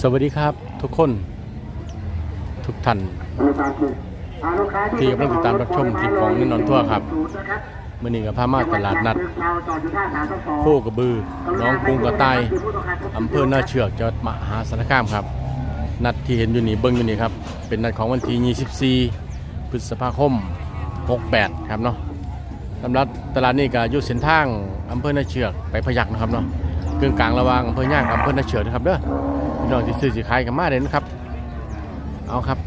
สวัสดีครับทุกคนทุกท่านที่กำลังติดตามรับชมคลิปของนินนอนทั่วครับมื่อนี้กับพามาตลาดนัดโคกระบือน้องกรุงกระต่ายอำเภอหน้าเชือกจังหวัดมหาสารคามครับ นัดที่เห็นอยู่นี่เบิ้งอยู่นี่ครับ เป็นนัดของวันที่24 พฤษภาคม 68 ครับเนาะสำหรับตลาดนี้ก็อยู่เส้นทางอำเภอหน้าเชือกไปพยักนะครับเนาะกึ่งกลางระหว่างอำเภอย่างกับอำเภอหน้าเชือกนะครับเด้อ พี่น้องที่ซื้อสิขายกันมาเลยนะครับ เอาครับ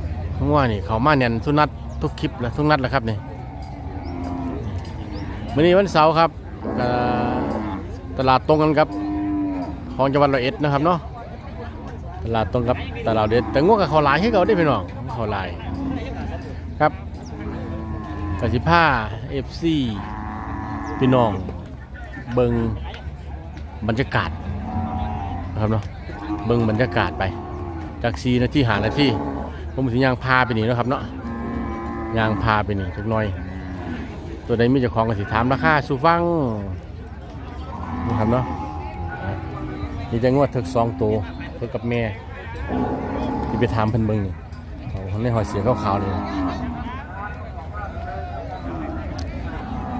ง่วนี่เขามาแน่นทุกนัดทุกคลิปแล้วทุกนัดแล้วครับนี่วันนี้วันเสาร์ครับตลาดตรงกันครับของจังหวัดร้อยเอ็ดนะครับเนาะตลาดตรงกับตลาดเด็ดแต่งวกับเขาลายให้เขาได้พี่น้องเขาลายครับกสิผ้าเอฟซีพี่น้องเบิงบรรยากาศนะครับเนาะ เบิงบรรยากาศไปจากซีนาทีหานาทีผมถึงยางพาไปนี่นะครับเนาะยางพาไปนี่ทุกหน่อย ตัวใดมีเจ้าของก็สิถามราคาสูฟังนี่ครับเนาะนี่จะงวดถึกสองตัวเท่ากับแม่ที่ไปถามเพิ่นเบิ่งนี่เขาในหอยเสียงขาวๆเลย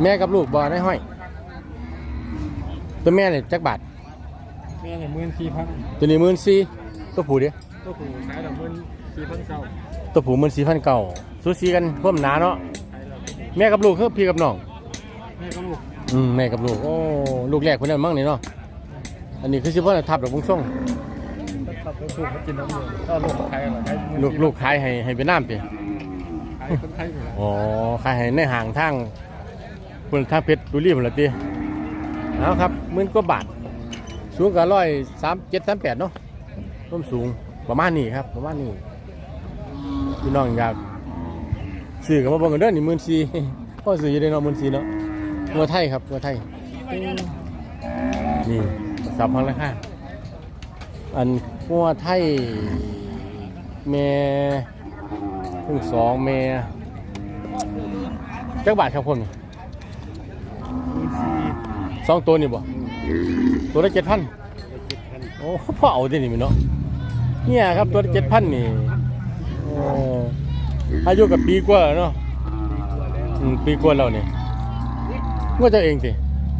แม่กับลูกบ่ได้ห้อย ตัวแม่เนี่ยจักบาท แม่เนี่ยหมื่นสี่พันตัวนี้หมื่นสี่ตัวผู้เด้ตัวผู้ขายดอกหมื่นสี่พันเศร้าตัวผู้หมื่นสี่พันเก่าสูสีกันเพิ่มหนาเนาะขายดอกแม่กับลูกคือพี่กับน้องแม่ก็ลูกอืมแม่กับลูกโอ้ลูกแรกคนนั้นมั่งนี่เนาะอันนี้คือสิพ่อทับดอกบุ้งส่งก็ตัดตัวผู้เขากินน้ำเงินก็ลูกขายอะไรขายลูกลูกขายให้ให้เวียดนามติขายคนไทยอยู่แล้วอ๋อขายให้ในห่างทางเพิ่นทางเพชรบุรีพุ่นละติเอาครับหมื่นกว่าบาท สูงก็ร้อยสามเจ็ดสามแปดเนาะต้นสูงประมาณนี้ครับ ประมาณนี้พี่น้องอยากซื้อกับมาบิ่งกันเด้อนี่หมื่นสี่พ่อซื้ออยู่ได้เนาะหมื่นสี่เนาะงัวไทยครับงัวไทยนี่สับพังราคาอันงัวไทยแม่ถึงสองแม่จักบาทครับคนสองตัวนี่บ่ ตัวละเจ็ดพันเจ็ดพันโอ้พ่อเอาได้นี่มั้ยเนาะเนี่ยครับตัวเจ็ดพันนี่โอ้อายุกับปีกว่าแล้วเนาะตัวแล้วอืมปีกว่าแล้วนี่ว่าเจ้าเองสิ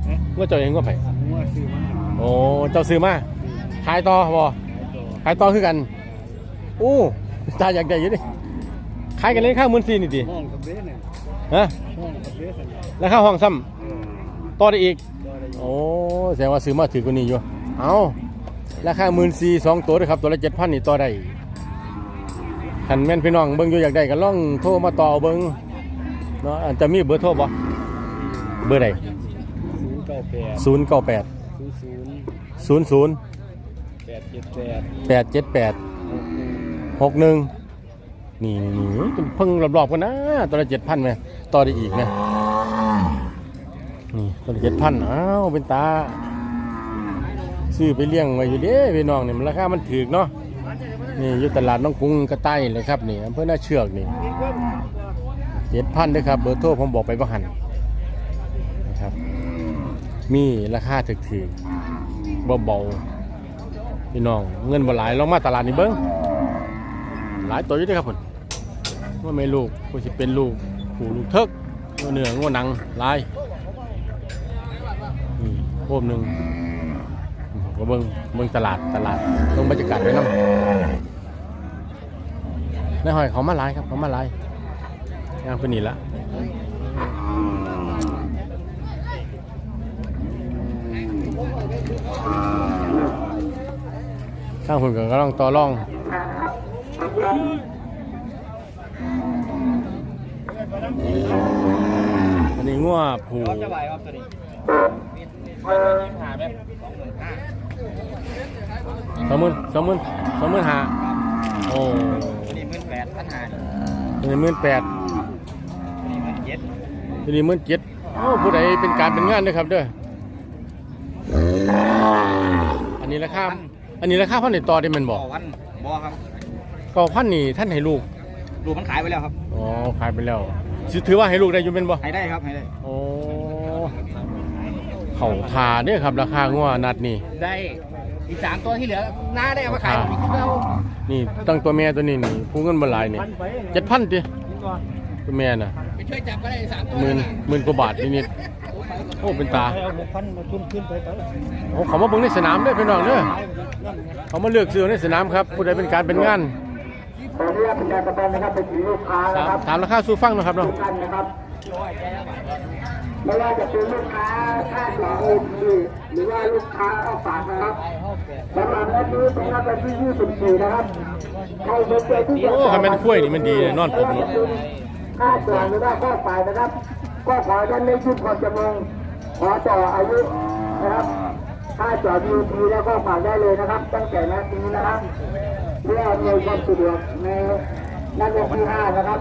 ฮะว่าเจ้าเองก็ไปงัวซื้อมาโอ้เจ้าซื้อมาขายต่อบ่ขายตัวขายต่อคือกันโอ้ตาอยากได้อยู่ดิขายกันเลยข้างหมื่นสี่นี่ดิห้องกับเบสเนี่ยฮะห้องกับเบสเนี่ยแล้วข้าห้องซ้เออำต่อได้อีกตัวอะไรอยู่ โอ้แสดงว่าซื้อมาถือกว่านี้อยู่ เอาราคาหมื่นสี่สองตัวด้วยครับ ตัวละเจ็ดพันนี่ต่อได้ขันแม่นพี่น้องเบิ้งอยู่อยากได้ก็ล่องโทรมาต่อเบิ้งเนาะอันจะมีเบอร์โทรบ่เบอร์ใดศูนย์เก้าแปดศูนย์เก้าแปดศูนย์ศูนย์ศูนย์ศูนย์แปดเจ็ดแปดแปดเจ็ดแปดหกหนึ่งหกหนึ่งนี่นี่นี่เพิ่งรอบๆกันนะ ตัวละเจ็ดพันไหมต่อได้อีกนะ นี่ตัวเจ็ดพันอ้าวเป็นตา ซื้อไปเลี้ยงไว้อยู่เด้พี่น้องนี่มันราคามันถูกเนาะนี่อยู่ตลาดน้องกรุงกระต่ายเลยครับนี่อำเภอหน้าเชือกนี่เจ็ดพันด้วยครับเบอร์โทรผมบอกไปว่าหันนะครับ มีราคาถึกถือเบาๆพี่น้องเงินบ่หลายลองมาตลาดนี่เบิ้งหลายตัวอยู่ด้วยครับผมว่าไม่ลูกกูสิเป็นลูกผูลูกเทิกงัวเนื้องัวหนังลาย คมหนึ่งก็เบิ่งเบิงตลาดตลาดตรงบรรยากาศไว้น้ำนายหอยเขามาลายครับเขามาลายย่างเพื่นนี่ละข้างคนก็กำลังต่อรองอันนี้งัวผู หวครับตัวนี้หาไหมสองหมื่นสองหมื่นสองหมื่นห้าโอ้ตัวนี้หมื่นแปดพันหาตัวนี้หมื่นแปดตัวนี้หมื่นเจ็ดตัวนี้หมื่นเจ็ดโอ้ผู้ใดเป็นการเป็นงานเด้อครับเด้ออันนี้ราคาอันนี้ราคาพันในต่อได้แมันบต่ออกวันบอครับก็พันนี่ท่านให้ลูกดูมันขายไปแล้วครับอ๋อขายไปแล้วสิถือว่าให้ลูกได้อยู่เป็นบ่ให้ได้ครับให้ได้โอ้ เขาทาเด้อครับ ราคางัวนัดนี่ได้อีกสามตัวที่เหลือน้าได้เอามาขายอีกเรานี่ตั้งตัวแม่ตัวนี้นี่ผู้เงินบ่หลายนี่พันไปเจ็ดพันตินี่ก่อนตัวแม่น่ะไปช่วยจับก็ได้สามตัวหมื่นหมื่นกว่าบาทนิดๆโอ้เป็นตาเอาหกพันมาทุนขึ้นไปไปโอ้เขามาเบิ่งในสนามเด้อพี่น้องเด้อขายนั่นไงเขามาเลือกซื้อในสนามครับผู้ใดเป็นการเป็นงานขออนุญาตประชาสัมพันธ์นะครับไปถึงลูกค้าถานะมครับถามราคาสู่ฟังหนะครับเนาะ ทุกท่านนะครับไม่ว่าจะเป็นลูกค้าค่าจอดเองหรือว่าลูกค้าเอาฝากนะครับสำหรับนัดนี้เป็นนัดวันที่24นะครับใครสนใจที่จะโอ้คันแม่นกล้วยนี่มันดีเลยนอนผมเนาะค่าจอดหรือว่าค่าฝ่ายนะครับ ก็ขอท่านได้ยื่นความจำนงขอต่ออายุนะครับค่าจอดยูทีแล้วก็ฝากได้เลยนะครับ ตั้งแต่นัดนี้นะครับเพื่ออำนวยความสะดวกในนัดวันที่ห้านะครับ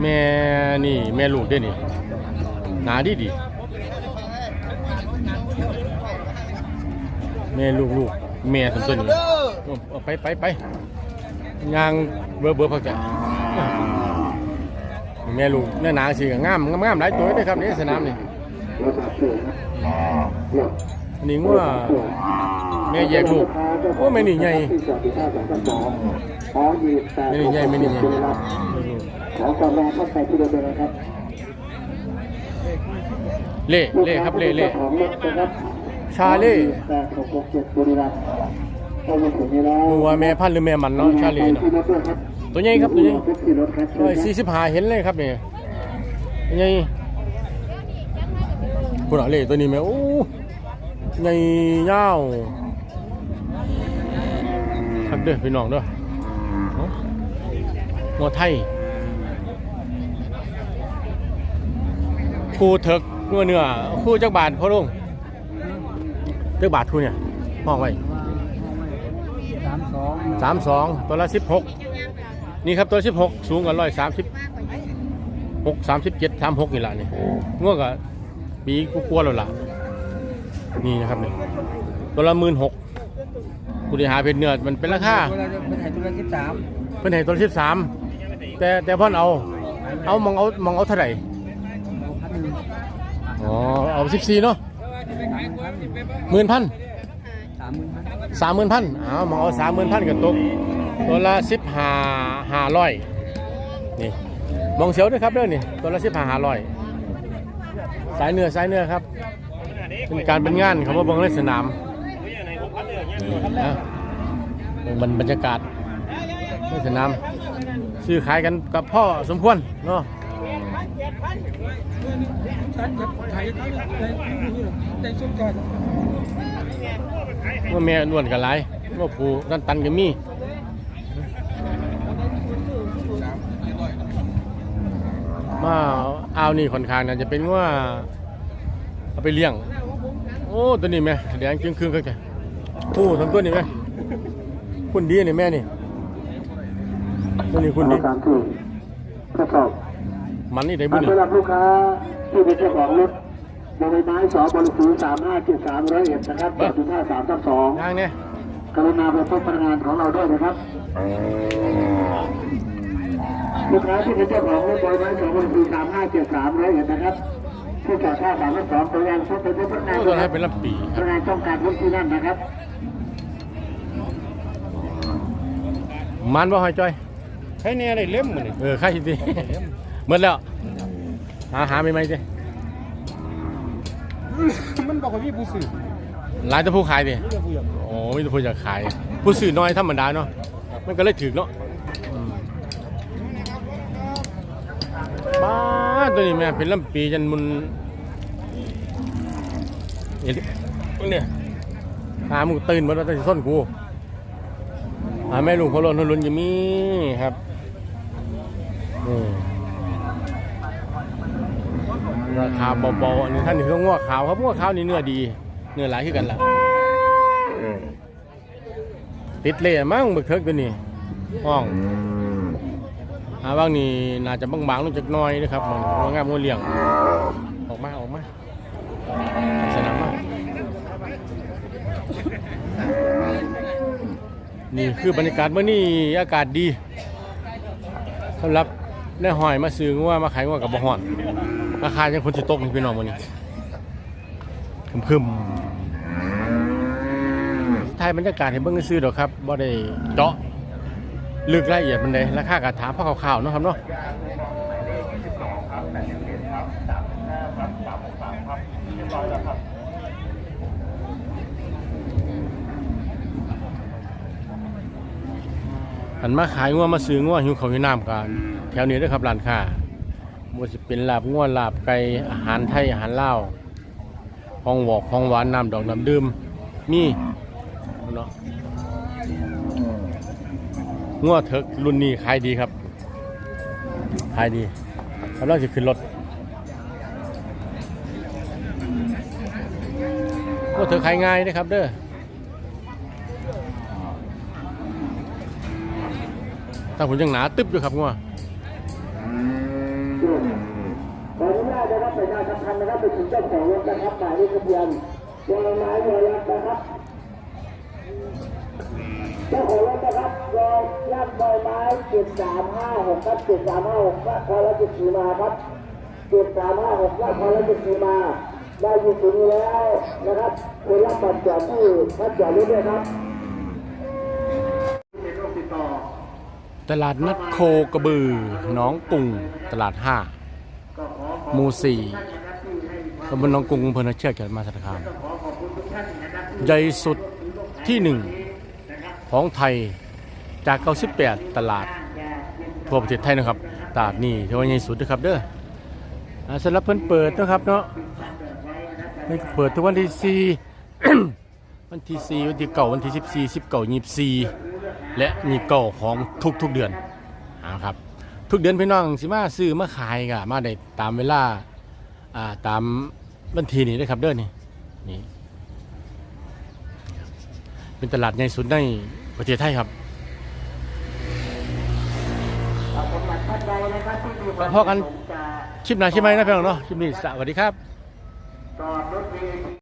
แม่นี่ แม่ลูกเด้นี่หนาดีดีแม่ลูกลูกแม่ตัวนี้เอาไปไปไปยางเบอร์เบอร์พักจะแม่ลูกเนื้อหนาสิงามงามหลายตัวเด้อครับในสนามนี่นนี้งัวแม่แยกลูกโอ้แม่นี่ใหญ่ ขอยืนแต่ไม่ได้ใหญ่ไม่ได้ใหญ่ขอความแรงเข้าไปที่เดิมนะครับเล่เล่ครับเล่เล่ชาเล่วตัวแม่พันหรือแม่มันเนาะชาเล่เนาะตัวใหญ่ครับตัวใหญ่ร้อยสี่สิบห้าเห็นเลยครับเนี่ยตัวใหญ่พุ่นเอาเล่ตัวนี้แม่โอ้ใหญ่ยาวครับเด้อพี่น้องเด้อ งัวไทยคู่เถิกงัวเนื้อคู่จักบาทพ่อลุงจักบาทคู่เนี่ยห้องไว้สามสองสามสองตัวละสิบหกนี่ครับตัวสิบหกสูงกว่าร้อยสามสิบหกสามสิบเจ็ดสามหกนี่แหละนี่ง่วงกับปีกลัวๆแล้วล่ะนี่นะครับนี่ตัวละหมื่นหกผู้ที่หาเพชรเนื้อมันเป็นราคาตัวละเป็นไห้ตัวละสิบสามเพิ่นให้ตัวละสิบสาม แต่แต่พ่อนเอา เอามองเอามองเอาเท่าไหร่อ๋อเอาสิบสี่เนาะหมื่นพันสามหมื่นพันสามหมื่นพันอ้าวมองเอาสามหมื่นพันกับตกตัวละสิบห้าห้าร้อยนี่มองเสียวด้วยครับเด้อนี่ตัวละสิบห้าห้าร้อยสายเนื้อสายเนื้อครับเป็นการเป็นงานเขามาเบังในสนามนี่นะเบิ่งบรรยากาศในสนาม ซื้อขายกันกับพ่อสมควรเนาะฉันจะไทยได้ส้มก่อนว่าแม่นวลกันหลายว่าผูตันตันก็มีมาเอาวนี่ค่อนข้างน่าจะเป็นว่าเอาไปเลี้ยง โอ้ตัวนี้แม่แดงจึงครึ่งๆก็จะผู้ทำตัวนี้แม่คุณดีนี่แม่นี่ ตัวนี้คุณดีสามสี่ทดสอบมันนี่ได้บุญนี่สำหรับลูกค้าที่เป็นเจ้าของรถบใบไม้สอบริสุทธิ์สามห้าเจ็ดสามร้อยเอ็ดนะครับจอดอยู่ท่าสามทับสองย่างเนี่ยกรุณาไปพบพนักงานของเราด้วยนะครับลูกค้าที่เป็นเจ้าของรถบริไม้สองบริสุทธิ์สามห้าเจ็ดสามร้อยเอ็ดนะครับที่จอดท่าสามทับสองตัวแรงพบไปพบพนักงานโอ้ด้ตัววยให้ครับเป็นลำปีคพรับนักงานต้องการรถที่นั่นนะครับมันบ่หอยจ้อย ใช้เนี่ยได้เล่มมันนี่เออค่าสิทีหมดแล้ว หาหาไม่ไหมจ้มันบอกว่าพี่ผู้สื่อหลายแต่ผู้ขายดิไม่ได้ผู้อยากโอ้มีแต่ผู้อยากขาย ผู้ซื้อน้อยธรรมดาเนาะมันก็เลยถึกเนาะอืมบ้าตัวนี้แม่เป็นลำปีจันมุนเห็นเนี่ยหามึงตื่นมาแล้วแต่สิส้นกูหาแม่ลุงเขาลนเขาลุนจะมีครับ นี่ราคาเบาๆอันนี้ท่านนี่คือง้วขาวครับง้วขาวนี่เนื้อดี เนื้อหลายขึ้นกันล่ะติดเล่มั้งบึกเทิกตัวนี้ห้องหาบางนี่น่าจะบางๆลงจากหน้อยนะครับมันว่างามมัวเลี้ยงออกมาออกมาสนามมานี่คือบรรยากาศเมื่อนี้อากาศดีสำหรับ ได้หอยมาซื้อว่ามาขายว่ากับบะฮอนราคายังคนสิตกนี่พี่น้องวันนี้คึมๆไทยบรรยากาศเห้เบิ่งซื้อๆดอกครับบ่ได้เจาะลึกรายละเอียดมันเลยราคากระถามพ่อข่าวๆเนาะครับเนาะ หันมาขายงัวมาซื้องัวหิวเขาวหิวน้ำกันแถวนี้เด้อครับร้านค้าบ่สิเป็นลาบงัวลาบไก่อาหารไทยอาหารลาวของหวอกของหวานน้ำดอกน้ำดื่มมีเนาะงัวเถิกรุ่นนี้ขายดีครับขายดีกำลังจะขึ้นรถงัวเถิกขายง่ายนะครับเด้อ ถ้าผมยังหนาตึ๊บอยู่ครับงัวขออนุญาตนะครับประชาสัมพันธ์นะครับไปถึงเจ้าของรถนะครับหมายเลขทะเบียนวอลไม้วอลลักนะครับเจ้าของรถนะครับรอยักษ์ใบไม้เจ็ดสามห้าหกครับเจ็ดสามห้าหกว่าพอแล้วจุดสีมาครับเจ็ดสามห้าหกว่าพอแล้วจุดสีมา ได้ยินตรงแล้วนะครับคุณรับบัตรจอดที่พัดจอดรถด้วยครับเป็นโรคติดต่อ ตลาดนัดโคกระบือน้องกรุงตลาดห้าหมู่สี่ตำบลน้องกรุงอำเภอนาเชือกจังหวัดมหาสารคามใหญ่สุดที่หนึ่งของไทยจาก 98 ตลาดทั่วประเทศไทยนะครับ ตลาดนี้ถือว่าใหญ่สุดนะครับเด้อสำหรับเพิ่นเปิดนะครับเนาะเปิดทุกวันที่4 วันที่4วันที่เก่าวันที่ 14 19 24 และนี่เก่าของทุกๆเดือนเอาครับ ทุกเดือนพี่น้องสิมาซื้อมาขายกะมาได้ตามเวลาอ่าตามวันทีนี้นะครับเด้อนี่นี่เป็นตลาดใหญ่สุดในประเทศไทยครับพอกันคลิปหน้าคลิปไหมนะพี่น้องเนาะคลิปนี้สวัสดีครับจอดรถเมล์